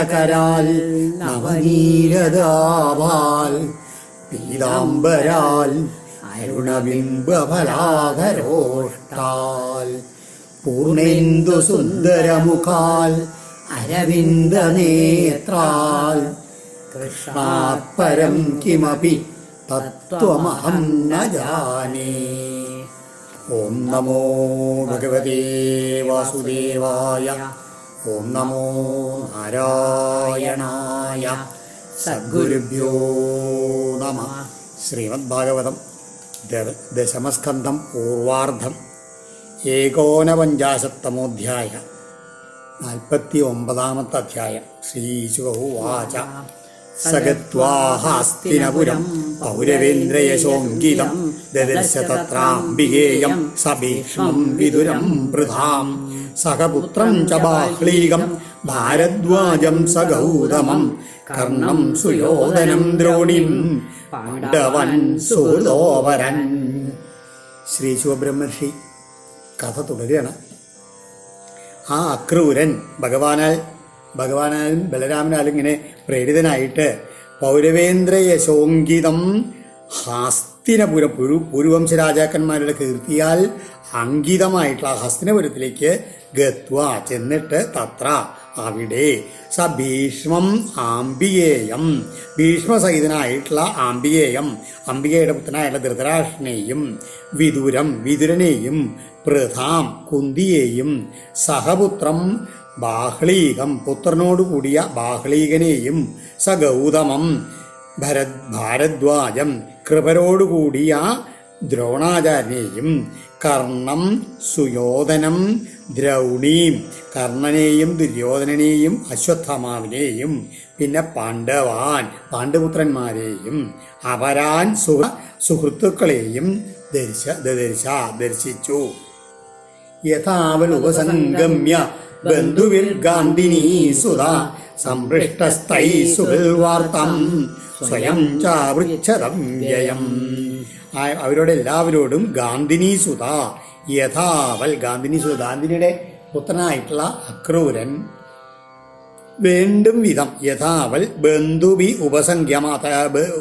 വിഭൂഷിതകരാൽ നവനീരതാവാൽ പീതാംബരാൽ അരുണബിംബലാകരോഷ്ടാൽ പൂർണേന്ദു സുന്ദരമുഖാൽ അരവിന്ദ നേത്രാൽ കിമപി തത്വമഹം ന ജാനേ ഓം നമോ ഭഗവതേ വാസുദേവായ ഓം നമോ നാരായണായ സദ്ഗുരുഭ്യോ നമ. ശ്രീമദ്ഭാഗവതം ഭാഗവതം ദശമസ്കന്ധം പൂർവാർദ്ധം ഏകോനപഞ്ചാശത്തമോധ്യായ നാൽപ്പത്തി ഒമ്പതാമത്തെ അധ്യായം ശ്രീശുവാച സഗത്വാഹാസ്തിനപുരം പൗരവേന്ദ്രയശോങ്കിതം ദദർശ തത്രാംബികേയം സഭീക്ഷ്മം വിദുരം വൃഥാം. സഹപുത്രം ച ബാഹ്ലീകം ഭാരദ്വാജം സഗൗതമം കർണം സുയോധനം ദ്രോണിം പാണ്ഡവൻ സുഹൃദോപരൻ ശ്രീ ശിവബ്രഹ്മർഷി കഥ തുടരുകയാണ്. ആ അക്രൂരൻ ഭഗവാനാൽ ഭഗവാനാലും ബലരാമനാലും ഇങ്ങനെ പ്രേരിതനായിട്ട് പൗരവേന്ദ്ര യശോങ്കിതം ഹസ്തിനപുര പുരു പുരുവംശ രാജാക്കന്മാരുടെ കീർത്തിയാൽ അങ്കിതമായിട്ടുള്ള ഹസ്തിനപുരത്തിലേക്ക് ഗത്വ ചെന്നിട്ട് തത്ര. അവിടെ സ ഭീഷ്മം ആംബികേയം ഭീഷ്മസഹിതനായിട്ടുള്ള ആംബികേയം അംബികയുടെ പുത്രനായുള്ള ധൃതരാഷ്ട്രനെയും വിദുരം വിദുരനെയും പൃഥാം കുന്തിയെയും സഹപുത്രം ബാഹ്ലീകം പുത്രനോടു കൂടിയ ബാഹ്ലീകനെയും സ ഗൗതമം ഭരത് ഭാരദ്വാജം കൃപരോടുകൂടിയ ദ്രോണാചാര്യനെയും കർണം സുയോധനം ദ്രൗണീം കർണനെയും ദുര്യോധനനെയും അശ്വത്ഥമാവിനെയും പിന്നെ പാണ്ഡവാൻ പാണ്ഡുപുത്രന്മാരെയും അപരാൻ സുഹ സുഹൃത്തുക്കളെയും ദർശ ദർശ ദർശിച്ചു. യഥാവൽ ഉപസംഗമ്യ ബന്ധുവിൽ ഗാന്ധിനീ സുത സംപൃഷ്ടസ്ഥൈ സുഹൃവാർത്തം സ്വയം ചാവൃച്ഛതം വ്യയം അവരോട് എല്ലാവരോടും ഗാന്ധിനി സുത യഥാവൽ ഗാന്ധിനി സുത ഗാന്ധിനിയുടെ പുത്രനായിട്ടുള്ള അക്രൂരൻ വേണ്ടും വിധം യഥാവൽ ബന്ധുബി ഉപസംഖ്യമ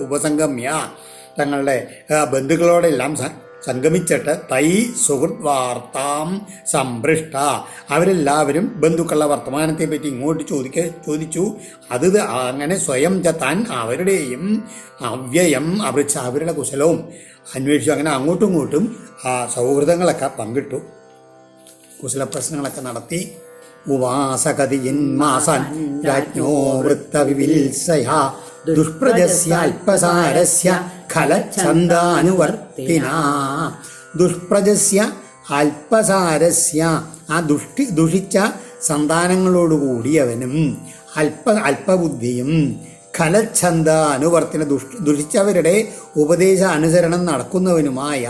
ഉപസംഗമ്യ. തങ്ങളുടെ ബന്ധുക്കളോടെല്ലാം സംഗമിച്ചിട്ട് തൈ സുഹൃത് വാർത്താം സംഭൃഷ്ട അവരെല്ലാവരും ബന്ധുക്കളുടെ വർത്തമാനത്തെ പറ്റി ഇങ്ങോട്ട് ചോദിക്ക ചോദിച്ചു. അത് അങ്ങനെ സ്വയം ചത്താൻ താൻ അവരുടെയും അവ്യയം അവരുടെ കുശലവും അന്വേഷിച്ചു. അങ്ങനെ അങ്ങോട്ടും ഇങ്ങോട്ടും ആ സൗഹൃദങ്ങളൊക്കെ പങ്കിട്ടു. കുശല പ്രശ്നങ്ങളൊക്കെ നടത്തി. ഉവാസകതിയിന്മാസാൻ രാജ്ഞോ വൃത്തവിവിത്സയ ദുഷ്പ്രജസ്യാൽപസാരസ്യ ഖലച്ഛന്ദാനുവർത്തിന ദുഷ്പ്രജസ്യ അല്പസാരസ്യ ആ ദുഷ്ടി ദുഷിച്ച സന്താനങ്ങളോടുകൂടിയവനും അല്പ അല്പബുദ്ധിയും ഖലച്ഛന്ദ അനുവർത്തിന ദുഷ് ദുഷിച്ചവരുടെ ഉപദേശ അനുസരണം നടക്കുന്നവനുമായ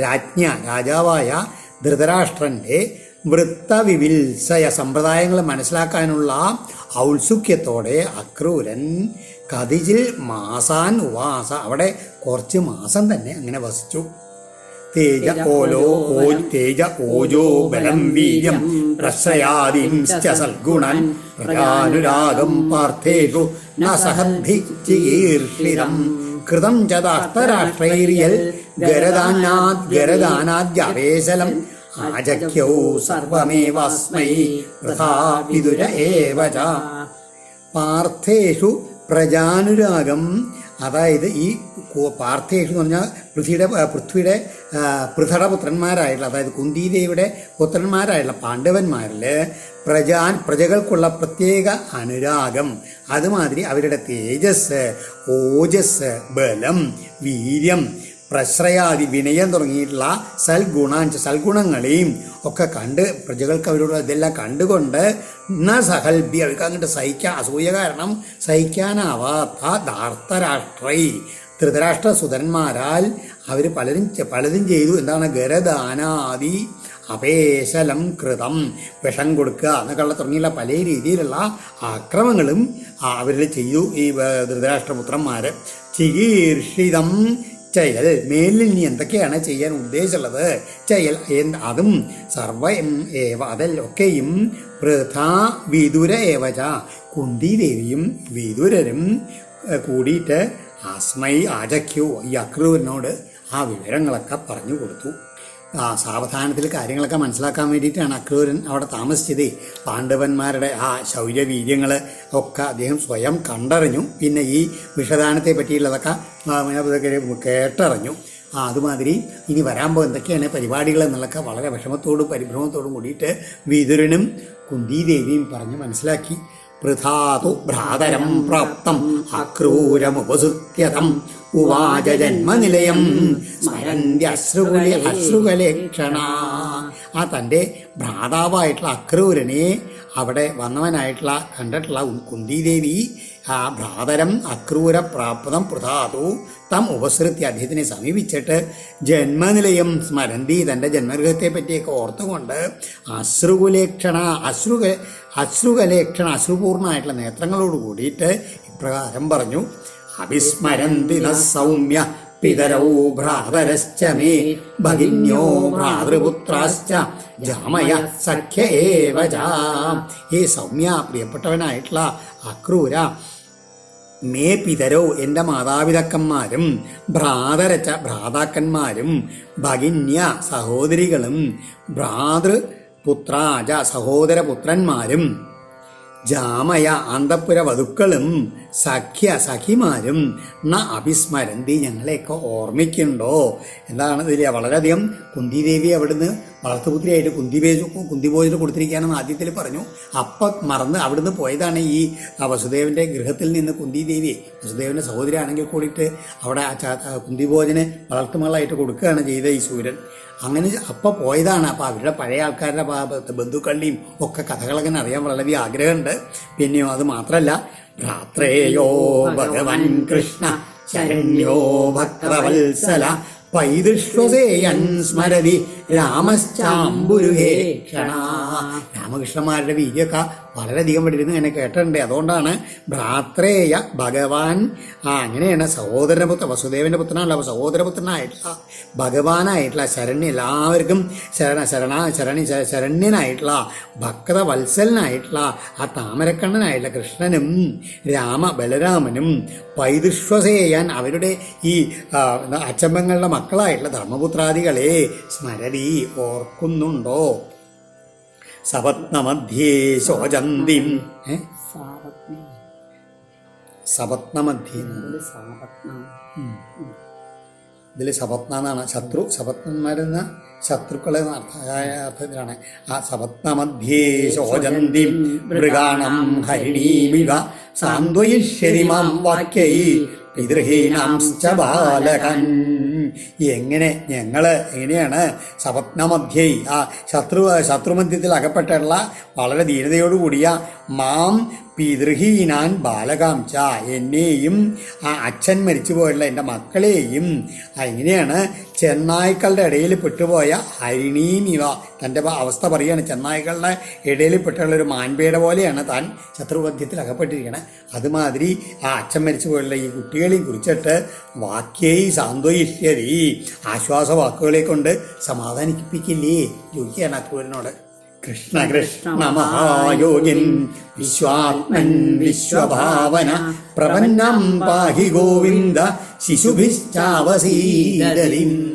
രാജ്ഞ രാജാവായ ധൃതരാഷ്ട്രന്റെ വൃത്തവിവിൽസയ സമ്പ്രദായങ്ങൾ മനസ്സിലാക്കാനുള്ള ഔത്സുക്യത്തോടെ അക്രൂരൻ കതിജിൽ മാസാൻ ഉവാസ. അവിടെ കുറച്ച് മാസം തന്നെ അങ്ങനെ വസിച്ചു. തേജ ഓലോ ഓ തേജ ഓജോ ബലം വീര്യം പ്രശ്രയാദിംശ്ച സൽഗുണൻ പ്രജാനുരാഗം പാർത്ഥേഷു ന സഹദ്ധി ചികീർഷിതം കൃതം ച ദാസ്തരാഷ്ട്രൈര്യൽ ഗരദാനാദ് ഗരദാനാദ്യവേശലം. ആചക്യൗ സർവമേവാസ്മൈ പ്രഥാ വിദുര ഏവ പാർത്ഥേഷു പ്രജാനുരാഗം അതായത് ഈ പാർത്ഥേഷ് എന്ന് പറഞ്ഞാൽ പൃഥ്വിയുടെ പൃഥ്വിയുടെ പൃഥട പൃഥടപുത്രന്മാരായിട്ടുള്ള അതായത് കുന്തിദേവിയുടെ പുത്രന്മാരായിട്ടുള്ള പാണ്ഡവന്മാരിൽ പ്രജാ പ്രജകൾക്കുള്ള പ്രത്യേക അനുരാഗം. അതുമാതിരി അവരുടെ തേജസ് ഓജസ് ബലം വീര്യം പ്രശ്രയാദി വിനയം തുടങ്ങിയിട്ടുള്ള സൽഗുണാഞ്ച സൽഗുണങ്ങളെയും ഒക്കെ കണ്ട് പ്രജകൾക്ക് അവരോട് ഇതെല്ലാം കണ്ടുകൊണ്ട് ന സഹൽബി അവർക്ക് അങ്ങോട്ട് സഹിക്കാൻ അസൂയ കാരണം സഹിക്കാനാവാത്ത ധാർത്തരാഷ്ട്രൈ ധൃതരാഷ്ട്ര സുതന്മാരാൽ അവർ പലരും പലതും ചെയ്തു. എന്താണ്? ഗരദാനാദി അപേശലം കൃതം വിഷം കൊടുക്കുക എന്നൊക്കെയുള്ള തുടങ്ങിയുള്ള പല രീതിയിലുള്ള ആക്രമങ്ങളും അവരിൽ ചെയ്തു ഈ ധൃതരാഷ്ട്രപുത്രന്മാർ ചികീർഷിതം ചെയ്യൽ മേലിൽ നീ എന്തൊക്കെയാണ് ചെയ്യാൻ ഉദ്ദേശിച്ചുള്ളത്? ചെയ്യൽ അതും സർവ ഏവ അതിലൊക്കെയും വൃഥ വിദുര ഏവച കുന്തി ദേവിയും വിദുരരും കൂടിയിട്ട് അസ്മൈ ആചക്യു ഈ അക്രൂരിനോട് ആ വിവരങ്ങളൊക്കെ പറഞ്ഞു കൊടുത്തു. ആ സാവധാനത്തിൽ കാര്യങ്ങളൊക്കെ മനസ്സിലാക്കാൻ വേണ്ടിയിട്ടാണ് അക്രൂരൻ അവിടെ താമസിച്ചത്. പാണ്ഡവന്മാരുടെ ആ ശൗര്യവീര്യങ്ങൾ ഒക്കെ അദ്ദേഹം സ്വയം കണ്ടറിഞ്ഞു. പിന്നെ ഈ വിഷദാനത്തെ പറ്റിയുള്ളതൊക്കെ കേട്ടറിഞ്ഞു. ആ അതുമാതിരി ഇനി വരാൻ പോകുന്ന എന്തൊക്കെയാണ് പരിപാടികൾ എന്നുള്ളതൊക്കെ വളരെ വിഷമത്തോടും പരിഭ്രമത്തോടും കൂടിയിട്ട് വിതുരനും കുന്തിദേവിയും പറഞ്ഞ് മനസ്സിലാക്കി. പൃഥാതു ഭ്രാതരം പ്രാപ്തം അക്രൂരമുപസുത്യതം. ഉവാച ജന്മനിലയം സ്മരന്ത്യശ്രുകുലെ അശ്രുകലേക്ഷണ ആ തന്റെ ഭ്രാതാവായിട്ടുള്ള അക്രൂരനെ അവിടെ വന്നവനായിട്ടുള്ള കണ്ടിട്ടുള്ള കുന്തിദേവി ആ ഭ്രാതരം അക്രൂര പ്രാപ്തം പ്രധാതു തം ഉപസൃത്യ അദ്ദേഹത്തിനെ സമീപിച്ചിട്ട് ജന്മനിലയം സ്മരന്തി തന്റെ ജന്മഗൃഹത്തെ പറ്റിയൊക്കെ ഓർത്തുകൊണ്ട് അശ്രുകുലേക്ഷണ അശ്രുക അശ്രുകലേക്ഷണ അശ്രുപൂർണമായിട്ടുള്ള നേത്രങ്ങളോട് കൂടിയിട്ട് ഇപ്രകാരം പറഞ്ഞു. അവിസ്മരന്തി സൗമ്യ പിതരൗ ഭ്രാതരശ്ച മേ ഭഗിന്യോ ഭ്രാതൃപുത്രാശ്ച ജാമയ സഖ്യ ഏവ ച. ഹേ സൗമ്യ പ്രിയപ്പെട്ടവനായിട്ടുള്ള അക്രൂര മേ പിതരോ എന്റെ മാതാപിതാക്കന്മാരും ഭ്രാതരച്ച ഭ്രാതാക്കന്മാരും ഭഗിന്യ സഹോദരികളും ഭ്രാതൃപുത്രാജ സഹോദരപുത്രന്മാരും ജാമയ അന്തപ്പുര വധുക്കളും സഖ്യ സഖിമാരും ന അഭിസ്മരന്തി ഞങ്ങളെയൊക്കെ ഓർമ്മിക്കുന്നുണ്ടോ? എന്താണ് ഇതിൽ വളരെയധികം കുന്തിദേവി അവിടുന്ന് വളർത്തുപുത്രിയായിട്ട് കുന്തിപേജ് കുന്തിഭോജനം കൊടുത്തിരിക്കുകയാണെന്ന് ആദ്യത്തിൽ പറഞ്ഞു. അപ്പം മറന്ന് അവിടുന്ന് പോയതാണ് ഈ വസുദേവന്റെ ഗൃഹത്തിൽ നിന്ന് കുന്തിദേവി. സഹോദരി ആണെങ്കിൽ കൂടിയിട്ട് അവിടെ കുന്തിഭോജന് വളർത്തുമകളായിട്ട് കൊടുക്കുകയാണ് ചെയ്ത ഈ സൂര്യൻ. അങ്ങനെ അപ്പോൾ പോയതാണ്. അപ്പോൾ അവരുടെ പഴയ ആൾക്കാരുടെ ബന്ധുക്കളുടെയും ഒക്കെ കഥകളൊക്കെ അറിയാൻ വളരെ ആഗ്രഹമുണ്ട്. പിന്നെയോ അത് മാത്രമല്ല രാത്രേയോ ഭഗവൻ കൃഷ്ണ ശരണ്യോ ഭക്തവത്സല പൈതൃശ്വസേയൻ സ്മരതി രാമശ്ചാമ്പുരുഹേ ക്ഷണ. രാമകൃഷ്ണന്മാരുടെ വീര്യമൊക്കെ വളരെയധികം പഠിക്കുന്നു എന്നെ കേട്ടിട്ടുണ്ട്. അതുകൊണ്ടാണ് ഭ്രാത്രേയ ഭഗവാൻ. ആ അങ്ങനെയാണ് സഹോദരപുത്ര വസുദേവന്റെ പുത്രനല്ല അപ്പൊ സഹോദരപുത്രനായിട്ടുള്ള ഭഗവാനായിട്ടുള്ള ശരണ്യ എല്ലാവർക്കും ശരണ ശരണ ശരണി ശരണ്യനായിട്ടുള്ള ഭക്തവത്സലനായിട്ടുള്ള ആ താമരക്കണ്ണനായിട്ടുള്ള കൃഷ്ണനും രാമ ബലരാമനും പൈതൃശ്വസേയാൻ അവരുടെ ഈ അച്ചമ്പങ്ങളുടെ മക്കളായിട്ടുള്ള ധർമ്മപുത്രാദികളെ സ്മരതി ഓർക്കുന്നുണ്ടോ? സപത്നമധ്യേ ശോചന്തിം. സപത്നമധ്യേ. ഇതിൽ സപത്ന എന്നാണ് ശത്രു സപത്നന്മാരെന്ന ശത്രുക്കളെ അർത്ഥത്തിലാണ് ആ സപത്നമധ്യേ ശോചന്തി മൃഗാണം ഹരിണീമിവ സാന്ത്വയിഷ്യതി മാം വാക്യൈ. പിതൃഹീനാംശ്ച ബാലകൻ. എങ്ങനെ ഞങ്ങൾ എങ്ങനെയാണ് സപത്നമധ്യൈ ആ ശത്രു ശത്രുമധ്യത്തിൽ അകപ്പെട്ടുള്ള വളരെ ധീരതയോടുകൂടിയ മാം പിതൃഹീനാൻ ബാലകാം ച. എന്നെയും ആ അച്ഛൻ മരിച്ചു പോയുള്ള എന്റെ മക്കളെയും ഇങ്ങനെയാണ് ചെന്നായ്ക്കളുടെ ഇടയിൽ പെട്ടുപോയ ഹരിണീനിവ തന്റെ അവസ്ഥ പറയുകയാണ്. ചെന്നായ്ക്കളുടെ ഇടയിൽ പെട്ടുള്ള ഒരു മാൻപേട പോലെയാണ് താൻ ശത്രുബദ്ധ്യത്തിൽ അകപ്പെട്ടിരിക്കുന്നത് അതുമാതിരി ആ അച്ഛൻ മരിച്ചു പോയുള്ള ഈ കുട്ടികളെയും കുറിച്ചിട്ട് വാക്യൈ സാന്ത്വയിഷ്യതി. ആശ്വാസവാക്കുകളെ കൊണ്ട് സമാധാനിപ്പിക്കില്ലേ? ചോദിക്കുകയാണ് അക്രൂരനോട് കൃഷ്ണ കൃഷ്ണ മഹായോഗിൻ. വിശ്വാത്മൻ വിശ്വഭാവന. പ്രപന്നം പാഹി ഗോവിന്ദ. ശിശുഭിശ്ചാവസീരലിം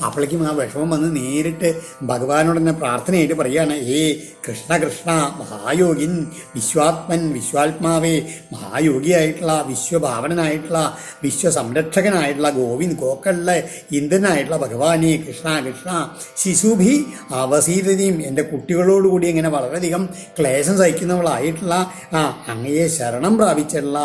അപ്പോഴേക്കും ആ വിഷമം വന്ന് നേരിട്ട് ഭഗവാനോട് തന്നെ പ്രാർത്ഥനയായിട്ട് പറയുകയാണ് ഏ കൃഷ്ണ കൃഷ്ണ മഹായോഗിൻ വിശ്വാത്മൻ വിശ്വാത്മാവേ മഹായോഗിയായിട്ടുള്ള വിശ്വഭാവനായിട്ടുള്ള വിശ്വസംരക്ഷകനായിട്ടുള്ള ഗോവിന്ദ് ഗോക്കളിലെ ഇന്ദ്രനായിട്ടുള്ള ഭഗവാനെ കൃഷ്ണ കൃഷ്ണ ശിശുഭി അവസീതയും എന്റെ കുട്ടികളോടുകൂടി ഇങ്ങനെ വളരെയധികം ക്ലേശം സഹിക്കുന്നവളായിട്ടുള്ള ആ അങ്ങയെ ശരണം പ്രാപിച്ചുള്ള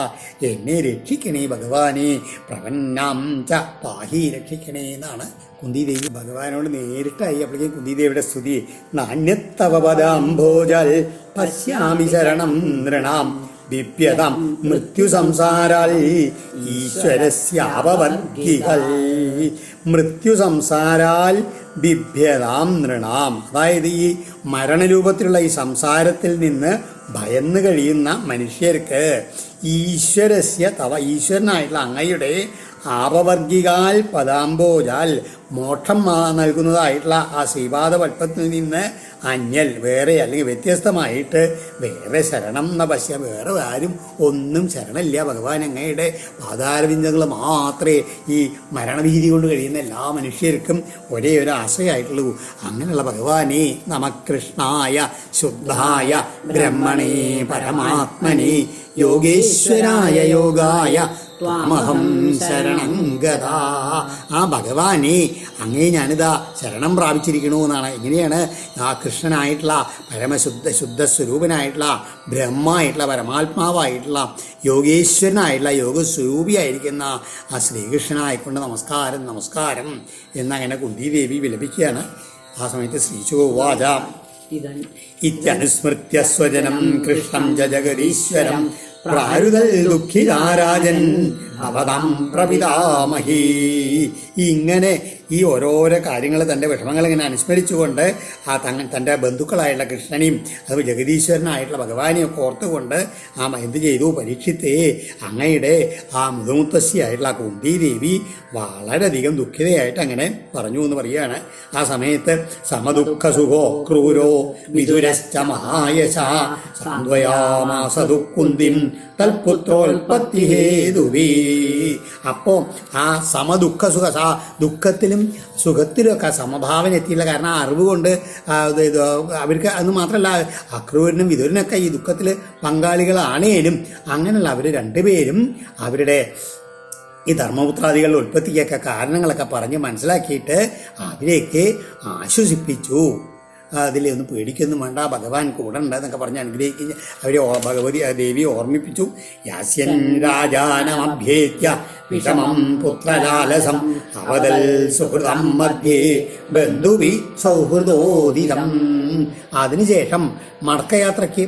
എന്നെ രക്ഷിക്കണേ ഭഗവാനെ പ്രപന്നാം ച പാഹി രക്ഷിക്കണേ എന്നാണ് കുന്തിദേവി ഭഗവാനോട് നേരിട്ടായി. അപ്പോഴേക്കും കുന്തിദേവിയുടെ സ്തുതി. നാണ്യത്തവ പദാംഭോജൽ പശ്യാമി ശരണം നൃണാം. ബിപ്യതാം മൃത്യു സംസാരാൽ ഈശ്വരസ്യാപവർഗികൾ മൃത്യു സംസാരാൽ ബിഭ്യതാം നൃണാം. അതായത് ഈ മരണരൂപത്തിലുള്ള ഈ സംസാരത്തിൽ നിന്ന് ഭയന്ന് കഴിയുന്ന മനുഷ്യർക്ക് ഈശ്വരസ്യ തവ ഈശ്വരനായിട്ടുള്ള അങ്ങയുടെ ആപവർഗികാൽ പദാംബോജാൽ മോക്ഷം നൽകുന്നതായിട്ടുള്ള ആ ശ്രീപാദ പൽപ്പത്തിൽ നിന്ന് അന്യൽ വേറെ അല്ലെങ്കിൽ വ്യത്യസ്തമായിട്ട് വേറെ ശരണം എന്ന പശ്യ വേറെ ആരും ഒന്നും ശരണമില്ല. ഭഗവാൻ അങ്ങയുടെ പാതാരവിന്ദങ്ങൾ മാത്രമേ ഈ മരണഭീതി കൊണ്ട് കഴിയുന്ന എല്ലാ മനുഷ്യർക്കും ഒരേ ഒരു ആശയമായിട്ടുള്ളൂ അങ്ങനെയുള്ള ഭഗവാനെ നമകൃഷ്ണായ ശുദ്ധായ ബ്രഹ്മണേ പരമാത്മനെ യോഗേശ്വരായ യോഗായ ത്വാമഹം ശരണം ഗതാ. ആ ഭഗവാനെ അങ്ങേ ഞാനിതാ ശരണം പ്രാപിച്ചിരിക്കണു എന്നാണ്. എങ്ങനെയാണ്? ആ കൃഷ്ണനായിട്ടുള്ള പരമശുദ്ധ ശുദ്ധ സ്വരൂപനായിട്ടുള്ള ബ്രഹ്മായിട്ടുള്ള പരമാത്മാവായിട്ടുള്ള യോഗേശ്വരനായിട്ടുള്ള യോഗസ്വരൂപിയായിരിക്കുന്ന ആ ശ്രീകൃഷ്ണനായിക്കൊണ്ട് നമസ്കാരം നമസ്കാരം എന്നങ്ങനെ കുന്തിദേവി വിലപിക്കുകയാണ്. ആ സമയത്ത് ശ്രീചുവാച. ഇതൻ ഇത്യനുസ്മൃത്യ സ്വജനം കൃഷ്ണം ച പ്രാരുതൽ ദുഃഖിതാരാജൻ അവതം പ്രപിതാമഹി ഇങ്ങനെ ഈ ഓരോരോ കാര്യങ്ങൾ തന്റെ വിഷമങ്ങൾ ഇങ്ങനെ അനുസ്മരിച്ചുകൊണ്ട് ആ തങ്ങ തന്റെ ബന്ധുക്കളായിട്ടുള്ള കൃഷ്ണനെയും അത് ജഗദീശ്വരനായിട്ടുള്ള ഭഗവാനെയും ഒക്കെ ഓർത്തുകൊണ്ട് ആ എന്ത് ചെയ്തു? പരീക്ഷിത്തേ അങ്ങയുടെ ആ മുതുമുത്തശ്ശിയായിട്ടുള്ള കുന്തിദേവി വളരെയധികം ദുഃഖിതയായിട്ട് അങ്ങനെ പറഞ്ഞു എന്ന് പറയുകയാണ്. ആ സമയത്ത് സമദുഃഖസുഖോ ക്രൂരോ വിദുരശ്ച മഹായശ സാന്ത്വയാമാസ ദുഃഖുന്തിം അപ്പോൾ ആ സമദുഃഖ സുഖ ദുഃഖത്തിലും സുഖത്തിലും ഒക്കെ സമഭാവന എത്തിയില്ല കാരണം അറിവ് കൊണ്ട് അവർക്ക് അത് മാത്രമല്ല അക്രൂരനും വിതുരനൊക്കെ ഈ ദുഃഖത്തിൽ പങ്കാളികളാണേലും അങ്ങനെയുള്ള അവർ രണ്ടുപേരും അവരുടെ ഈ ധർമ്മപുത്രാദികളുടെ ഉൽപ്പത്തിക്കൊക്കെ കാരണങ്ങളൊക്കെ പറഞ്ഞ് മനസ്സിലാക്കിയിട്ട് അവരെയൊക്കെ ആശ്വസിപ്പിച്ചു. അതിലൊന്നും പേടിക്കൊന്നും വേണ്ട ഭഗവാൻ കൂടെ ഉണ്ട് എന്നൊക്കെ പറഞ്ഞ് അനുഗ്രഹിക്കുക. അവരെ ഭഗവതി ദേവി ദേവിയെ ഓർമ്മിപ്പിച്ചു. യാസ്യൻ രാജാനമഭ്യേത്യ വിഷമം പുത്രലാലസം അവതൽ സുഹൃതം മധ്യേ ബന്ധുവി സൗഹൃദോദിതം അതിനുശേഷം മടക്കയാത്രയ്ക്ക്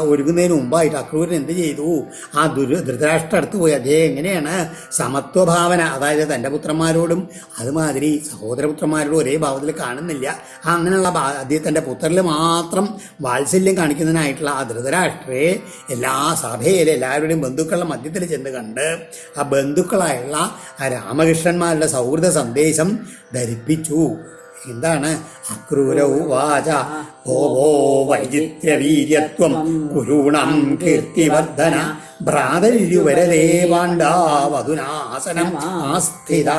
ഒരുങ്ങുന്നതിന് മുമ്പായിട്ട് അക്രൂരൻ എന്ത് ചെയ്തു? ആ ദുരു ധൃതരാഷ്ട്ര അടുത്ത് പോയി. അദ്ദേഹം എങ്ങനെയാണ്? സമത്വഭാവന. അതായത് തന്റെ പുത്രന്മാരോടും അതുമാതിരി സഹോദരപുത്രന്മാരോടും ഒരേ ഭാവത്തിൽ കാണുന്നില്ല. അങ്ങനെയുള്ള അദ്ദേഹത്തിന്റെ പുത്രരിൽ മാത്രം വാത്സല്യം കാണിക്കുന്നതിനായിട്ടുള്ള ആ ധൃതരാഷ്ട്രയെ എല്ലാ സഭയിലെ എല്ലാവരുടെയും ബന്ധുക്കളുടെ മധ്യത്തിൽ ചെന്ന് കണ്ട് ആ ബന്ധുക്കളായുള്ള ആ രാമകൃഷ്ണന്മാരുടെ സൗഹൃദ സന്ദേശം ധരിപ്പിച്ചു. എന്താണ് അക്രൂര ഭോവോ ഭോ ഭോ വൈചിത്യ വീര്യത്വം കുരൂണം കീർത്തിവർദ്ധന. ഭ്രാതരുവരലേ പാണ്ഡാവധുനാസനം ആസ്ഥിത.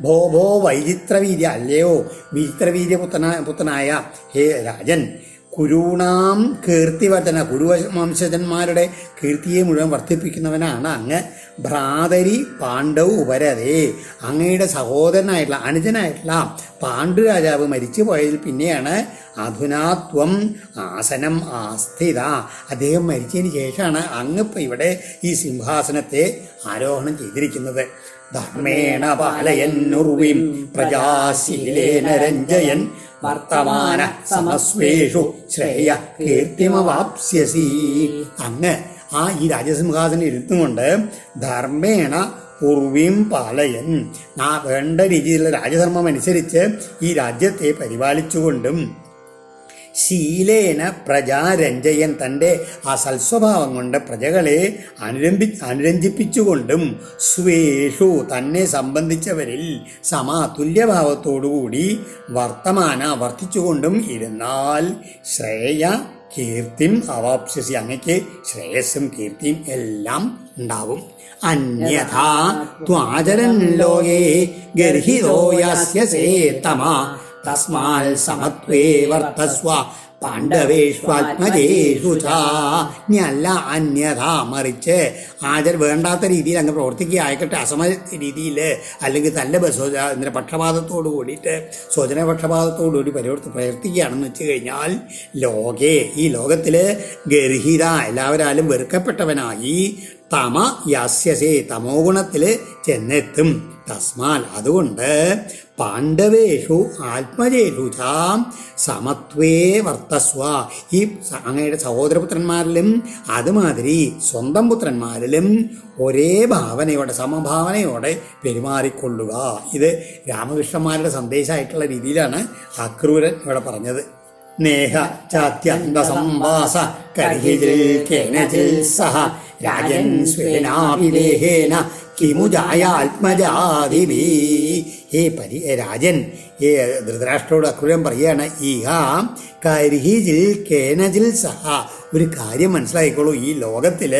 ഭോ ഭോ വൈചിത്രവീര്യ അല്ലയോ? വിചിത്രവീര്യ പുത്രന പുത്രനായ ഹേ രാജൻ. കുരൂണാം കീർത്തിവർദ്ധന കുരുവംശജന്മാരുടെ കീർത്തിയെ മുഴുവൻ വർദ്ധിപ്പിക്കുന്നവനാണ് അങ്ങ് ഭ്രാതരി പാണ്ഡവ് ഉപരതേ. അങ്ങയുടെ സഹോദരനായിട്ടുള്ള അനുജനായിട്ടുള്ള പാണ്ഡു രാജാവ് മരിച്ചു പോയതിൽ പിന്നെയാണ് അധുനാത്വം ആസനം ആസ്ഥിത. അദ്ദേഹം മരിച്ചതിന് ശേഷമാണ് അങ്ങ് ഇപ്പം ഇവിടെ ഈ സിംഹാസനത്തെ ആരോഹണം ചെയ്തിരിക്കുന്നത്. ധർമ്മേണ പാലയന്നുർവിം പ്രജാശീലേന രഞ്ജയൻ വർത്തമാന സമസ്വേഷു ശ്രേയ കീർത്തിമവാപ്സ്യസി. അങ്ങ് ആ ഈ രാജസിംഹാസനം ഇരുത്തുകൊണ്ട് ധർമ്മേണ പൂർവീം പാലയൻ. ആ വേണ്ട രീതിയിലുള്ള രാജധർമ്മം അനുസരിച്ച് ഈ രാജ്യത്തെ പരിപാലിച്ചുകൊണ്ടും ശീലേന പ്രജാരഞ്ജയൻ തന്റെ ആ സൽസ്വഭാവം കൊണ്ട് പ്രജകളെ അനുരംഭി അനുരഞ്ജിപ്പിച്ചുകൊണ്ടും സ്വേഷു തന്നെ സംബന്ധിച്ചവരിൽ സമാതുല്യഭാവത്തോടുകൂടി വർത്തമാന വർത്തിച്ചുകൊണ്ടും ഇരുന്നാൽ ശ്രേയ കീർത്തി അവാപ്സ്യസി അങ്ങയ്ക്ക് ശ്രേയസ്സും കീർത്തിയും എല്ലാം ഉണ്ടാവും. അന്യഥാ ത്വാചരൻ ലോകേ ഗർഹിതോ യാസ്യസേ തമ തസ്മാൽ സമത്വേ വർത്തസ്വ പാണ്ഡവേഷ്വാത്മജേഷു ച ഇനി അല്ല അന്യഥ മറിച്ച് ആചർ വേണ്ടാത്ത രീതിയിൽ അങ്ങ് പ്രവർത്തിക്കുക ആയിക്കട്ടെ അസമ രീതിയിൽ അല്ലെങ്കിൽ തന്റെ ഇതിന്റെ പക്ഷപാതത്തോടു കൂടിയിട്ട് സ്വജനപക്ഷപാതത്തോടു കൂടി പരിവർത്തി പ്രവർത്തിക്കുകയാണെന്ന് വെച്ച് കഴിഞ്ഞാൽ ലോകേ ഈ ലോകത്തിൽ ഗർഹിത എല്ലാവരാലും വെറുക്കപ്പെട്ടവനായി തമ യാസ്യസേ തമോ ഗുണത്തിൽ ചെന്നെത്തും. തസ്മാൽ അതുകൊണ്ട് പാണ്ഡവേഷു ആത്മജേഷു സമത്വേ വർത്തസ്വ. ഈ അങ്ങയുടെ സഹോദരപുത്രന്മാരിലും അതുമാതിരി സ്വന്തം പുത്രന്മാരിലും ഒരേ ഭാവനയോടെ സമഭാവനയോടെ പെരുമാറിക്കൊള്ളുക. ഇത് രാമകൃഷ്ണന്മാരുടെ സന്ദേശമായിട്ടുള്ള രീതിയിലാണ് അക്രൂരൻ ഇവിടെ പറഞ്ഞത്. നേഹ ചാത്യന്ത സംവാസ കരിഹിജിൽ കേനജിൽ സഹ. രാജൻ സ്വേനാഭിലേഹേന കിമു ജായാത്മജാതിഭീ ഹേ പരി രാജൻ ഏ ധൃതരാഷ്ട്രോട് അക്രൂരം പറയാണ് കരിഹി കരിഹിജിൽ കേനജിൽ സഹ. ഒരു കാര്യം മനസ്സിലാക്കിക്കോളൂ ഈ ലോകത്തിൽ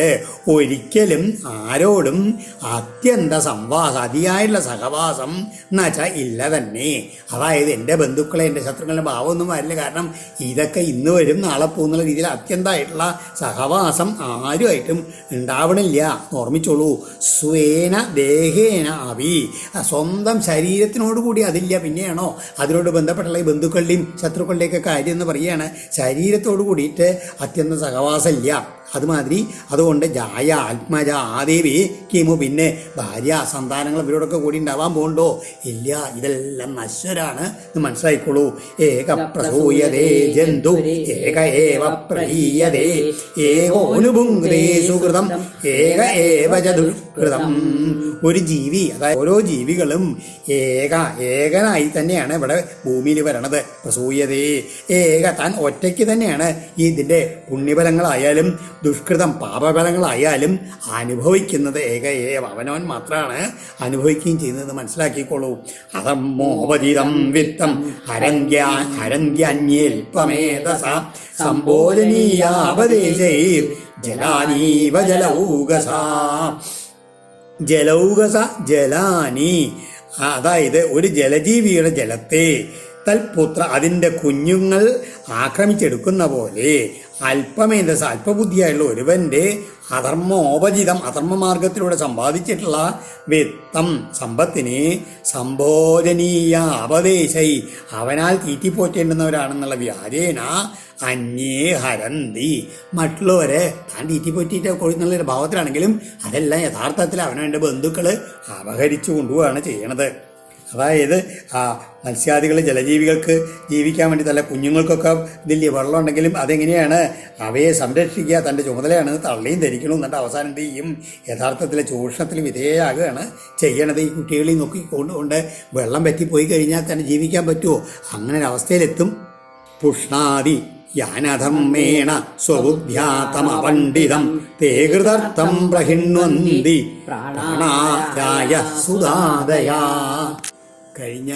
ഒരിക്കലും ആരോടും അത്യന്ത സംവാസം അതിയായുള്ള സഹവാസം എന്നുവെച്ചാൽ ഇല്ല തന്നെ. അതായത് എന്റെ ബന്ധുക്കളെ എന്റെ ശത്രുക്കളുടെ ഭാവമൊന്നും വരില്ല. കാരണം ഇതൊക്കെ ഇന്ന് വരും നാളെ പോകുന്നുള്ള രീതിയിൽ അത്യന്തമായിട്ടുള്ള സഹവാസം ആരുമായിട്ടും ഉണ്ടാവണില്ല. ഓർമ്മിച്ചോളൂ സ്വേന ദേഹേന അവി സ്വന്തം ശരീരത്തിനോട് കൂടി അതില്ല. പിന്നെയാണോ? അതിനോട് ബന്ധപ്പെട്ടുള്ള ഈ ബന്ധുക്കളുടെയും ശത്രുക്കളുടെയൊക്കെ കാര്യം എന്ന് പറയുകയാണ്. ശരീരത്തോട് കൂടിയിട്ട് അത്യന്തം സഹവാസമില്ല. അതുമാതിരി അതുകൊണ്ട് ജായ ആത്മജ ആദേവി കിമു പിന്നെ ഭാര്യ സന്താനങ്ങൾ ഇവരോടൊക്കെ കൂടി ഉണ്ടാവാൻ പോകണ്ടോ ഇല്ല ഇതെല്ലാം നശ്വരാണ്. എന്ന് മനസ്സിലായിക്കോളൂ. ഏക പ്രസൂയതേ ജന്തു ഏക ഏവ പ്രഹീയതേ ഏകോനുഭുങ്കേ സുഹൃതം ഏക ഏവ ച ഒരു ജീവി അതായത് ഓരോ ജീവികളും ഏക ഏകനായി തന്നെയാണ് ഇവിടെ ഭൂമിയിൽ വരണത്. പ്രസൂയതേ ഏക താൻ ഒറ്റയ്ക്ക് തന്നെയാണ് ഇതിന്റെ പുണ്യഫലങ്ങളായാലും ദുഷ്കൃതം പാപഫലങ്ങളായാലും അനുഭവിക്കുന്നത് ഏക ഏവ അവനവൻ മാത്രമാണ് അനുഭവിക്കുകയും ചെയ്യുന്നത് മനസ്സിലാക്കിക്കോളൂ. അതമ്മോപതിതം വിത്തം ഹരങ്ക്യാ ഹരങ്ക്യന്യേൽപ്പമേതസ സംബോധനീയാപദേശൈർ ജലാനീവ ജലൗകസ. ജലൗകസ ജലാനി. അതായത് ഒരു ജലജീവിയുടെ ജലത്തെ തൽപുത്ര അതിന്റെ കുഞ്ഞുങ്ങൾ ആക്രമിച്ചെടുക്കുന്ന പോലെ അല്പമേധസ് അല്പബുദ്ധിയായുള്ള. ഒരുവന്റെ അധർമ്മോപജിതം അധർമ്മമാർഗത്തിലൂടെ സമ്പാദിച്ചിട്ടുള്ള വിത്തം സമ്പത്തിനെ സംബോധനീയ അപദേശൈ അവനാൽ തീറ്റിപ്പോറ്റേണ്ടുന്നവരാണെന്നുള്ള വ്യാജേന അന്യേ ഹരന്തി. മറ്റുള്ളവരെ താൻ തീറ്റിപ്പോറ്റിയിട്ട് കൊള്ളുന്നുള്ളൊരു ഭാവത്തിലാണെങ്കിലും അതെല്ലാം യഥാർത്ഥത്തിൽ അവനവന്റെ ബന്ധുക്കൾ അപഹരിച്ചു കൊണ്ടുപോവുകയാണ് ചെയ്യണത്. അതായത് ആ മത്സ്യാദികൾ ജലജീവികൾക്ക് ജീവിക്കാൻ വേണ്ടി തല്ല കുഞ്ഞുങ്ങൾക്കൊക്കെ വലിയ വെള്ളം ഉണ്ടെങ്കിലും അതെങ്ങനെയാണ് അവയെ സംരക്ഷിക്കുക തന്റെ ചുമതലയാണ് തള്ളിയും ധരിക്കണം എന്നിട്ട് അവസാനം എന്ത് ചെയ്യും? യഥാർത്ഥത്തിൽ ചൂഷണത്തിൽ വിധേയമാകുകയാണ് ചെയ്യണത്. ഈ കുട്ടികളിൽ നോക്കി കൊണ്ടുകൊണ്ട് വെള്ളം പറ്റിപ്പോയി കഴിഞ്ഞാൽ തന്നെ ജീവിക്കാൻ പറ്റുമോ അങ്ങനെ ഒരു അവസ്ഥയിലെത്തും. പുഷ്ണാദി യാനധർമ്മേണ സ്വബുദ്ധ്യാതമപണ്ഡിതം തേ കൃതർത്ഥം പ്രഹിണ്വന്തി പ്രാണായ സുതാദയാ കഴിഞ്ഞ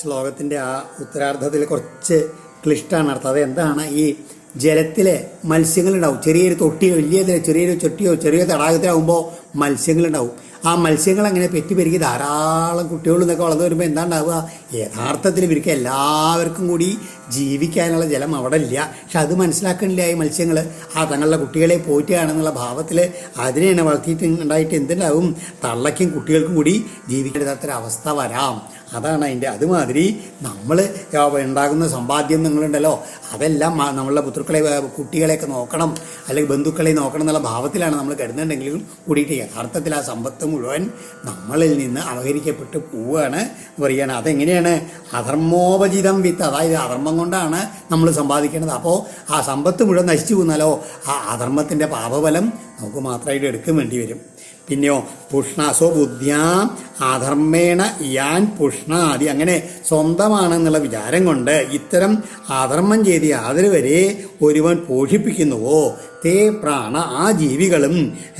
ശ്ലോകത്തിന്റെ ആ ഉത്തരാർത്ഥത്തിൽ കുറച്ച് ക്ലിഷ്ടാണ് അർത്ഥം. അത് എന്താണ് ഈ ജലത്തിലെ മത്സ്യങ്ങളുണ്ടാവും. ചെറിയൊരു തൊട്ടിയോ വലിയ ചെറിയൊരു ചൊട്ടിയോ ചെറിയ തടാകത്തിലാവുമ്പോൾ മത്സ്യങ്ങളുണ്ടാവും. ആ മത്സ്യങ്ങൾ അങ്ങനെ പെറ്റി പെരുകി ധാരാളം കുട്ടികളിൽ നിന്നൊക്കെ വളർന്നു വരുമ്പോൾ എന്താ ഉണ്ടാവുക യഥാർത്ഥത്തിൽ ഇവർക്ക് എല്ലാവർക്കും കൂടി ജീവിക്കാനുള്ള ജലം അവിടെ ഇല്ല പക്ഷെ അത് മനസ്സിലാക്കണില്ല ഈ മത്സ്യങ്ങൾ ആ തങ്ങളുടെ കുട്ടികളെ പോറ്റുകയാണെന്നുള്ള ഭാവത്തിൽ അതിനെയാണ് വളർത്തിയിട്ട് ഉണ്ടായിട്ട് എന്തുണ്ടാവും? തള്ളയ്ക്കും കുട്ടികൾക്കും കൂടി ജീവിക്കേണ്ടതാത്തൊരവസ്ഥ വരാം. അതാണ് അതിന്റെ അതുമാതിരി നമ്മൾ ഉണ്ടാകുന്ന സമ്പാദ്യം നിങ്ങളുണ്ടല്ലോ അതെല്ലാം നമ്മളുടെ പുത്രക്കളെ കുട്ടികളെയൊക്കെ നോക്കണം അല്ലെങ്കിൽ ബന്ധുക്കളെ നോക്കണം എന്നുള്ള ഭാവത്തിലാണ് നമ്മൾ കരുതുന്നുണ്ടെങ്കിലും കൂടിയിട്ട് യഥാർത്ഥത്തിൽ ആ സമ്പത്ത് മുഴുവൻ നമ്മളിൽ നിന്ന് അപഹരിക്കപ്പെട്ട് പോവുകയാണ് പറയുകയാണ്. അതെങ്ങനെയാണ്? അധർമ്മോപജിതം വിത്ത് അതായത് അധർമ്മം കൊണ്ടാണ് നമ്മൾ സമ്പാദിക്കേണ്ടത്. അപ്പോൾ ആ സമ്പത്ത് മുഴുവൻ നശിച്ചു പോകുന്നാലോ? ആ അധർമ്മത്തിന്റെ പാപഫലം നമുക്ക് മാത്രമായിട്ട് എടുക്കാൻ വേണ്ടി വരും. പിന്നെയോ പുഷ്ണാസോ ബുദ്ധ്യാം അധർമ്മേണ യാൻ പുഷ്ണാദി അങ്ങനെ സ്വന്തമാണെന്നുള്ള വിചാരം കൊണ്ട് ഇത്തരം ആധർമ്മം ചെയ്ത് യാതൊരു വരെ ഒരുവൻ പോഷിപ്പിക്കുന്നുവോ തേ പ്രാണ ആ ജീവികളും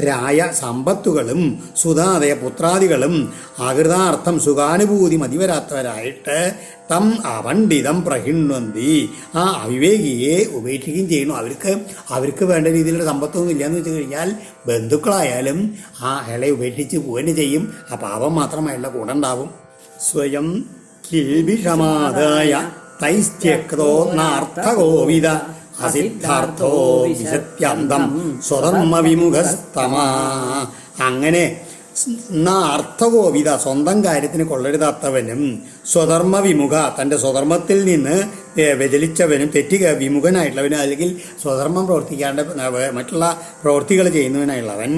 രായ സമ്പത്തുകളും സുതാതയ പുത്രാദികളും അകൃതാർത്ഥം സുഖാനുഭൂതി മതിവരാത്തവരായിട്ട് തം അപണ്ഡിതം പ്രഹിണ്വന്തി. ആ അവിവേകിയെ ഉപേക്ഷിക്കുകയും ചെയ്യുന്നു. അവർക്ക് അവർക്ക് വേണ്ട രീതിയിലുള്ള സമ്പത്തൊന്നും ഇല്ലയെന്ന് വെച്ച് കഴിഞ്ഞാൽ ബന്ധുക്കളായാലും ആ അയാളെ ഉപേക്ഷിച്ച് പോവുകയും ചെയ്യും. ആ പാപം മാത്രമായുള്ള കൂടെ ഉണ്ടാവും. സ്വയം കിൽബിഷമാതായ തൈസ്ത്യക്തോ നാർത്ഥകോവിത അസിദ്ധാർത്ഥോ വിശത്യന്തം സ്വധർമ്മ വിമുഖസ്തമാ അങ്ങനെ എന്നാ അർത്ഥകോവിത സ്വന്തം കാര്യത്തിന് കൊള്ളരുതാത്തവനും സ്വധർമ്മ വിമുഖ തന്റെ സ്വധർമ്മത്തിൽ നിന്ന് വ്യതിലിച്ചവനും തെറ്റി വിമുഖനായിട്ടുള്ളവനും അല്ലെങ്കിൽ സ്വധർമ്മം പ്രവർത്തിക്കാണ്ട് മറ്റുള്ള പ്രവൃത്തികൾ ചെയ്യുന്നവനായുള്ളവൻ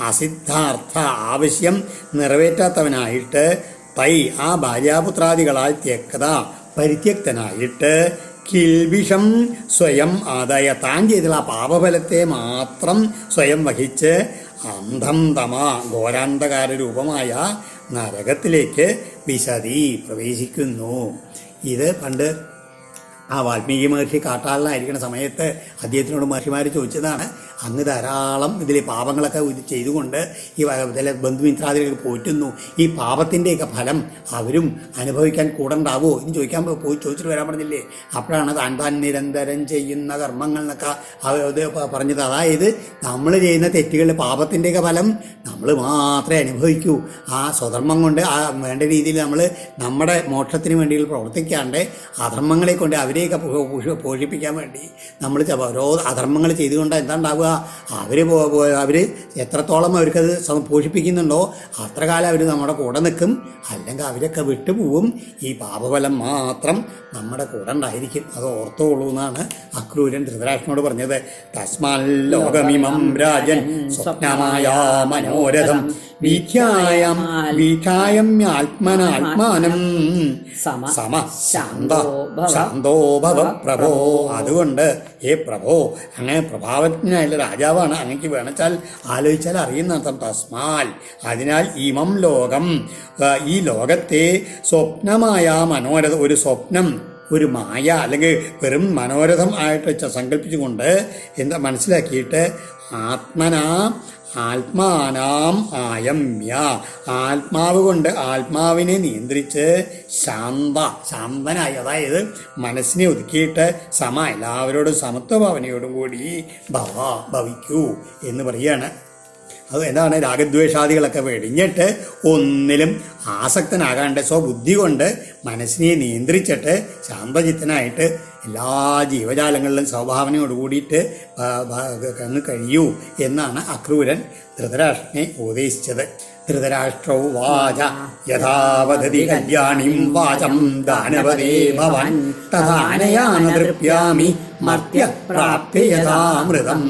അസിദ്ധാർത്ഥ ആവശ്യം നിറവേറ്റാത്തവനായിട്ട് തൈ ആ ഭാര്യാപുത്രാദികളാൽ ത്യക്ത പരിത്യക്തനായിട്ട് കിൽബിഷം സ്വയം ആദായ താൻ ചെയ്തുള്ള പാപഫലത്തെ മാത്രം സ്വയം വഹിച്ച് അന്ധം തമ ഘോരാന്ധകാര രൂപമായ നരകത്തിലേക്ക് വിശതി പ്രവേശിക്കുന്നു. ഇത് പണ്ട് ആ വാൽമീകി മഹർഷി കാട്ടാളിലായിരിക്കുന്ന സമയത്ത് അദ്ദേഹത്തിനോട് മഹർഷിമാർ ചോദിച്ചതാണ് അങ്ങ് ധാരാളം ഇതിലെ പാപങ്ങളൊക്കെ ചെയ്തുകൊണ്ട് ഈ ചില ബന്ധുമിത്രാദികളൊക്കെ പോറ്റുന്നു. ഈ പാപത്തിന്റെയൊക്കെ ഫലം അവരും അനുഭവിക്കാൻ കൂടണ്ടാവോ എന്ന് ചോദിക്കാൻ പോയി ചോദിച്ചിട്ട് വരാൻ പറഞ്ഞില്ലേ? അപ്പോഴാണ് താൻ താൻ നിരന്തരം ചെയ്യുന്ന കർമ്മങ്ങൾ എന്നൊക്കെ അവർ പറഞ്ഞത്. അതായത് നമ്മൾ ചെയ്യുന്ന തെറ്റുകളുടെ പാപത്തിന്റെയൊക്കെ ഫലം നമ്മൾ മാത്രമേ അനുഭവിക്കൂ. ആ സ്വധർമ്മം കൊണ്ട് ആ വേണ്ട രീതിയിൽ നമ്മൾ നമ്മുടെ മോക്ഷത്തിന് വേണ്ടി പ്രവർത്തിക്കാണ്ട് അധർമ്മങ്ങളെ കൊണ്ട് അവരെയൊക്കെ പോഷിപ്പിക്കാൻ വേണ്ടി നമ്മൾ ഓരോ അധർമ്മങ്ങൾ ചെയ്തുകൊണ്ട് എന്താ ഉണ്ടാവുക അവർ അവർ എത്രത്തോളം അവർക്കത് പോഷിപ്പിക്കുന്നുണ്ടോ അത്ര കാലം അവർ നമ്മുടെ കൂടെ നിൽക്കും. അല്ലെങ്കിൽ അവരൊക്കെ വിട്ടുപോവും. ഈ പാപഫലം മാത്രം നമ്മുടെ കൂടെ ഉണ്ടായിരിക്കും. അത് ഓർത്തോളൂ എന്നാണ് അക്രൂരൻ ധൃതരാഷ്ട്രനോട് പറഞ്ഞത്. തസ്മാൽ ലോകമിമം രാജൻ സ്വപ്നമായ മനോരഥം. സമ. ശാന്തോ ഭവ പ്രഭോ. അതുകൊണ്ട് ഏ പ്രഭോ അങ്ങനെ പ്രഭാവജ്ഞനായുള്ള രാജാവാണ്. അങ്ങക്ക് വേണച്ചാൽ ആലോചിച്ചാൽ അറിയുന്ന അർത്ഥം തസ്മാൽ. അതിനാൽ ഇമം ലോകം ഈ ലോകത്തെ സ്വപ്നമായ മനോരഥ ഒരു സ്വപ്നം ഒരു മായ അല്ലെങ്കിൽ വെറും മനോരഥം ആയിട്ട് സങ്കല്പിച്ചുകൊണ്ട് എന്താ മനസ്സിലാക്കിയിട്ട് ആത്മനാ ആത്മാനാം ആയമ്യ. ആത്മാവ് കൊണ്ട് ആത്മാവിനെ നിയന്ത്രിച്ച് ശാന്ത ശാന്തനായി അതായത് മനസ്സിനെ ഒതുക്കിയിട്ട് സമ എല്ലാവരോടും സമത്വഭാവനയോടും കൂടി ഭവ ഭവിക്കൂ എന്ന് പറയുകയാണ്. അത് എന്താണ്? രാഗദ്വേഷാദികളൊക്കെ വെടിഞ്ഞിട്ട് ഒന്നിലും ആസക്തനാകാണ്ട് സ്വബുദ്ധി കൊണ്ട് മനസ്സിനെ നിയന്ത്രിച്ചിട്ട് ശാന്തചിത്തനായിട്ട് എല്ലാ ജീവജാലങ്ങളിലും സ്വഭാവനയോട് കൂടിയിട്ട് അങ്ങ് കഴിയൂ എന്നാണ് അക്രൂരൻ ധൃതരാഷ്ട്രനെ ഉപദേശിച്ചത്. ധൃതരാഷ്ട്രൗ വാച. യഥാവധതി കല്യാണിം വാചം ദാനവതേ ഭവൻ തഥാനയാനതൃപ്യാമി മർത്യ പ്രാപ്തി യഥാമൃതം.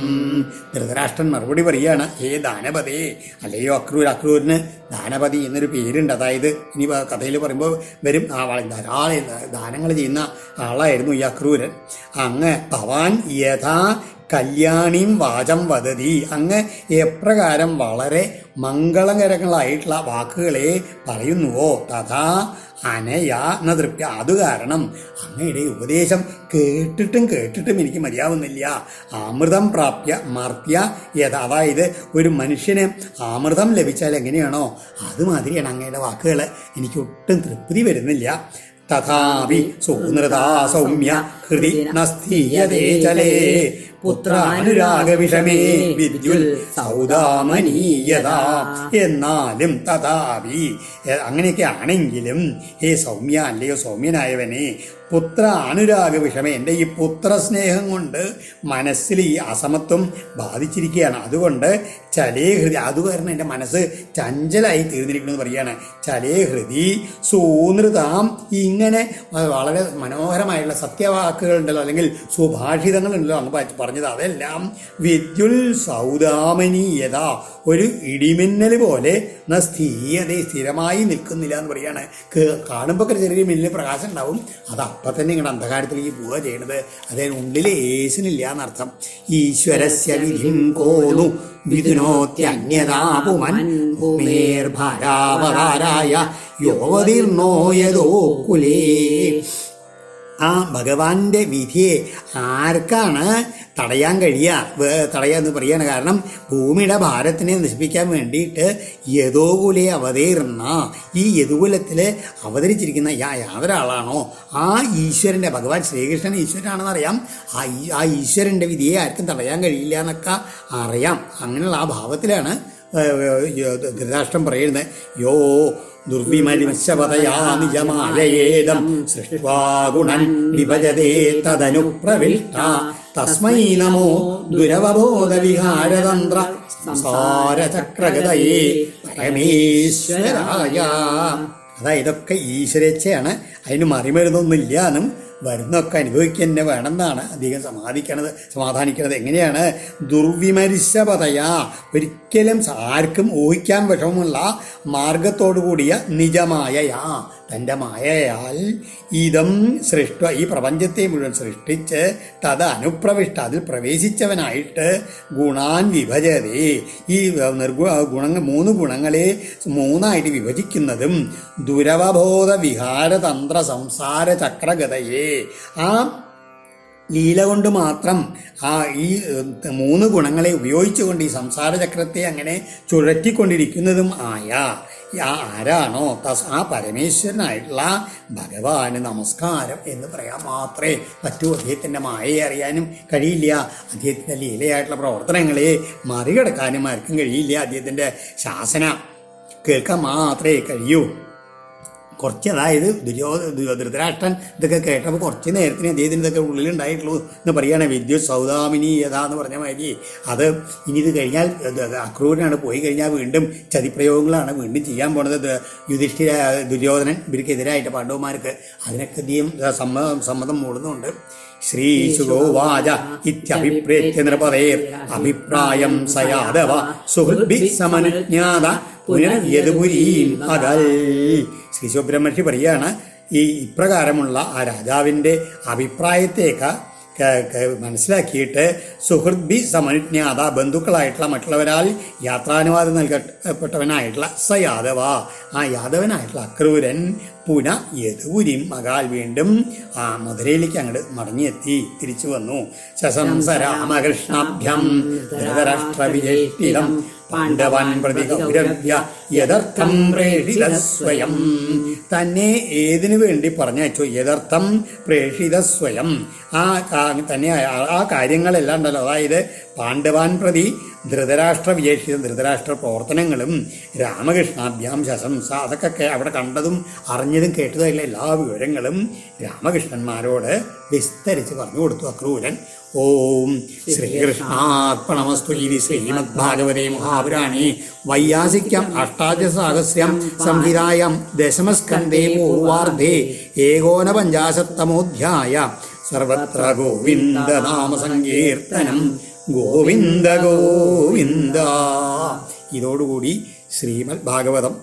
ധൃതരാഷ്ട്രൻ മറുപടി പറയാണ് ഹേ ദാനപതേ അല്ലയോ അക്രൂർ അക്രൂരിന് ദാനപതി എന്നൊരു പേരുണ്ട്. അതായത് ഇനി കഥയിൽ പറയുമ്പോൾ വരും ആ ധാരാളം ദാനങ്ങൾ ചെയ്യുന്ന ആളായിരുന്നു ഈ അക്രൂരൻ. അങ്ങ് ഭവാൻ യഥാ കല്യാണിം വാചം വദതി. അങ്ങ് എപ്രകാരം വളരെ മംഗളകരങ്ങളായിട്ടുള്ള വാക്കുകളെ പറയുന്നുവോ? തഥാ അനയ എന്ന തൃപ്തി അത് കാരണം അങ്ങയുടെ ഉപദേശം കേട്ടിട്ടും കേട്ടിട്ടും എനിക്ക് മതിയാവുന്നില്ല. അമൃതം പ്രാപ്യ മർത്യ യഥ. അതായത് ഒരു മനുഷ്യന് അമൃതം ലഭിച്ചാൽ എങ്ങനെയാണോ? അതുമാതിരിയാണ് അങ്ങയുടെ വാക്കുകൾ എനിക്ക് ഒട്ടും തൃപ്തി വരുന്നില്ല. തഥാപി സൂനൃതാ സൗമ്യ ഹൃദി നസ്തീയതേ ചലേ. പുത്രാനുരാഗവിഷമേ വിദ്യുൽ സൗദാമനീയത. എന്നാലും തഥാപി അങ്ങനെയൊക്കെ ആണെങ്കിലും ഹേ സൗമ്യ അല്ലയോ സൗമ്യനായവനെ പുത്ര അനുരാഗ വിഷമേ. എന്റെ ഈ പുത്രസ്നേഹം കൊണ്ട് മനസ്സിൽ ഈ അസമത്വം ബാധിച്ചിരിക്കുകയാണ്. അതുകൊണ്ട് ചലേ ഹൃദി അത് കാരണം എന്റെ മനസ്സ് ചഞ്ചലായി തീർന്നിരിക്കണമെന്ന് പറയുകയാണ്. ചലേ ഹൃദി സൂനൃതാം. ഇങ്ങനെ വളരെ മനോഹരമായുള്ള സത്യവാക്കുകൾ ഉണ്ടല്ലോ അല്ലെങ്കിൽ സുഭാഷിതങ്ങളുണ്ടല്ലോ പ- പറഞ്ഞത്. അതെല്ലാം വിദ്യുൽ സൗദാമനീയത ഒരു ഇടിമിന്നൽ പോലെ ന സ്ഥിരമായി നിൽക്കുന്നില്ല എന്ന് പറയുകയാണ്. കാണുമ്പോൾ ചെറിയ മിന്നൽ പ്രകാശം ഉണ്ടാവും. അത്. അപ്പം തന്നെ ഇങ്ങോട്ട് അന്ധകാരത്തിലേക്ക് പോവുക ചെയ്യണത്. അതായത് ഉള്ളിൽ ഏസിനില്ല എന്നർത്ഥം ഈശ്വരസ്യ വിധിം കോനു വിധുനോത്യന്യതാപുമൻ ഭൂമേർഭാരാവതാരായ യോവതീർണോ കുലേ. ആ ഭഗവാന്റെ വിധിയെ ആർക്കാണ് തടയാൻ കഴിയുക തടയുക എന്ന് പറയാണ്. കാരണം ഭൂമിയുടെ ഭാരത്തിനെ നശിപ്പിക്കാൻ വേണ്ടിയിട്ട് യദോകുലെ അവതീർണ ഈ യദുകുലത്തിൽ അവതരിച്ചിരിക്കുന്ന യാ- യാതൊരാളാണോ? ആ ഈശ്വരന്റെ ഭഗവാൻ ശ്രീകൃഷ്ണൻ ഈശ്വരനാണെന്ന് അറിയാം ആ ആ ഈശ്വരന്റെ വിധിയെ ആർക്കും തടയാൻ കഴിയില്ല എന്നൊക്കെ അറിയാം. അങ്ങനെയുള്ള ആ ഭാവത്തിലാണ് ധൃതരാഷ്ട്രം പറയുന്നത്. യോ ദുർവിമലിമശപതയാ നിജമാലയേദം സൃഷ്ട്വാ ഗുണൻ വിഭജതേ തദനു പ്രവിഷ്ട തസ്മൈ നമോ ദുരവബോധ വിഹാരതന്ത്ര സംസാരചക്രഗതയേ പരമേശ്വരായ. അതായത് ഇതൊക്കെ ഈശ്വരേച്ഛയാണ്. അതിന് മറിമരുന്നൊന്നുമില്ല എന്നും വരുന്നൊക്കെ അനുഭവിക്കുക തന്നെ വേണമെന്നാണ് അധികം സമാധിക്കണത് സമാധാനിക്കണത്. എങ്ങനെയാണ്? ദുർവിമരിശപതയാ. ഒരിക്കലും ആർക്കും ഊഹിക്കാൻ വിഷമമുള്ള മാർഗത്തോടു കൂടിയ നിജമായ യാ തന്റെ മായയാൽ ഇതം സൃഷ്ട ഈ പ്രപഞ്ചത്തെ മുഴുവൻ സൃഷ്ടിച്ച് തത് അനുപ്രവിഷ്ട അതിൽ പ്രവേശിച്ചവനായിട്ട് ഗുണാൻ വിഭജതേ. ഈ നിർഗു ഗുണങ്ങൾ മൂന്ന് ഗുണങ്ങളെ മൂന്നായിട്ട് വിഭജിക്കുന്നതും ദുരവബോധ വിഹാരതന്ത്ര സംസാര ചക്രഗതയെ. ആ ലീല കൊണ്ട് മാത്രം ആ ഈ മൂന്ന് ഗുണങ്ങളെ ഉപയോഗിച്ചുകൊണ്ട് ഈ സംസാര ചക്രത്തെ അങ്ങനെ ചുഴറ്റിക്കൊണ്ടിരിക്കുന്നതും ആയ ആരാണോ തസ് ആ പരമേശ്വരനായിട്ടുള്ള ഭഗവാന് നമസ്കാരം എന്ന് പറയാൻ മാത്രമേ പറ്റൂ. അദ്ദേഹത്തിന്റെ മായയെ അറിയാനും കഴിയില്ല. അദ്ദേഹത്തിന്റെ ലീലയായിട്ടുള്ള പ്രവർത്തനങ്ങളെ മറികടക്കാനും ആർക്കും കഴിയില്ല. അദ്ദേഹത്തിന്റെ ശാസന കേൾക്കാൻ മാത്രമേ കഴിയൂ. കുറച്ച് അതായത് ദുര്യോധ ധൃതരാഷ്ട്രൻ ഇതൊക്കെ കേട്ടപ്പോൾ കുറച്ച് നേരത്തിന് അദ്ദേഹത്തിന് ഇതൊക്കെ ഉള്ളിലുണ്ടായിട്ടുള്ളൂ എന്ന് പറയുകയാണ് വിദ്യുത് സൗദാമിനി യഥാ എന്ന് പറഞ്ഞ മാതിരി. അത് ഇനി ഇത് കഴിഞ്ഞാൽ അക്രൂരനാണ്. പോയി കഴിഞ്ഞാൽ വീണ്ടും ചതിപ്രയോഗങ്ങളാണ് വീണ്ടും ചെയ്യാൻ പോണത്. യുധിഷ്ഠിര ദുര്യോധനൻ ഇവർക്കെതിരായിട്ട് പാണ്ഡവന്മാർക്ക് അതിനൊക്കെ അധികം സമ്മതം സമ്മതം മൂടുന്നുണ്ട്. ശ്രീ ശുഗോവാച ഇത്യഭിപ്രേത്യ നൃപതേർ അഭിപ്രായം സയാദവ യാദവ സുഹൃദ്ഭി സമനുജ്ഞാത പുനരയതുപുരീം അതൽ ശ്രീ സുബ്രഹ്മണ്യ പറയാണ് ഈ ഇപ്രകാരമുള്ള ആ രാജാവിന്റെ അഭിപ്രായത്തേക്ക് മനസ്സിലാക്കിയിട്ട് സുഹൃദ്ബി സമനുജ്ഞാത ബന്ധുക്കളായിട്ടുള്ള മറ്റുള്ളവരാൽ യാത്രാനുവാദം നൽകപ്പെട്ടവനായിട്ടുള്ള സ യാദവ ആ യാദവനായിട്ടുള്ള അക്രൂരൻ പുന യദുപുരിം മകാൽ വീണ്ടും ആ മധുരയിലേക്ക് അങ്ങോട്ട് മടങ്ങിയെത്തി തിരിച്ചു വന്നു. ശശംസ രാമകൃഷ്ണാഭ്യം ധൃതരാഷ്ട്ര വിജയിഷ്ടം പാണ്ഡവാൻ പ്രതി ഗൗരവ്യ യഥർത്ഥം പ്രേഷിത സ്വയം. തന്നെ ഏതിനു വേണ്ടി പറഞ്ഞയച്ചു? യഥർത്ഥം പ്രേഷിത സ്വയം. ആ തന്നെ ആ കാര്യങ്ങളെല്ലാം ഉണ്ടല്ലോ. അതായത് പാണ്ഡവാൻ പ്രതി ധൃതരാഷ്ട്ര വിശേഷിതം ധൃതരാഷ്ട്ര പ്രവർത്തനങ്ങളും രാമകൃഷ്ണാഭ്യാം ശശംസ അതൊക്കെ അവിടെ കണ്ടതും അറിഞ്ഞതും കേട്ടതുമായിട്ടുള്ള എല്ലാ വിവരങ്ങളും രാമകൃഷ്ണന്മാരോട് വിസ്തരിച്ച് പറഞ്ഞു കൊടുത്തു അക്രൂരൻ. ഓം ശ്രീകൃഷ്ണാർപ്പണമസ്തു ഇതി ശ്രീമദ്ഭാഗവതേ മഹാപുരാണേ. വൈയാസിക്യം അഷ്ടാദശസാഹസ്രം സംഹിതായം ദശമസ്കന്ധേ പൂർവാർദ്ധേ ഏകോനപഞ്ചാശത്തമോധ്യായ. സർവത്ര ഗോവിന്ദ നാമ സങ്കീർത്തനം ഗോവിന്ദ ഗോവിന്ദ. ഇതോടുകൂടി ശ്രീമദ് ഭാഗവതം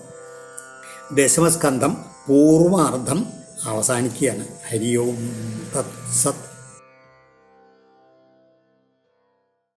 ദശമസ്കന്ധം പൂർവാർദ്ധം അവസാനിക്കുകയാണ്. ഹരി ഓം തത് സത്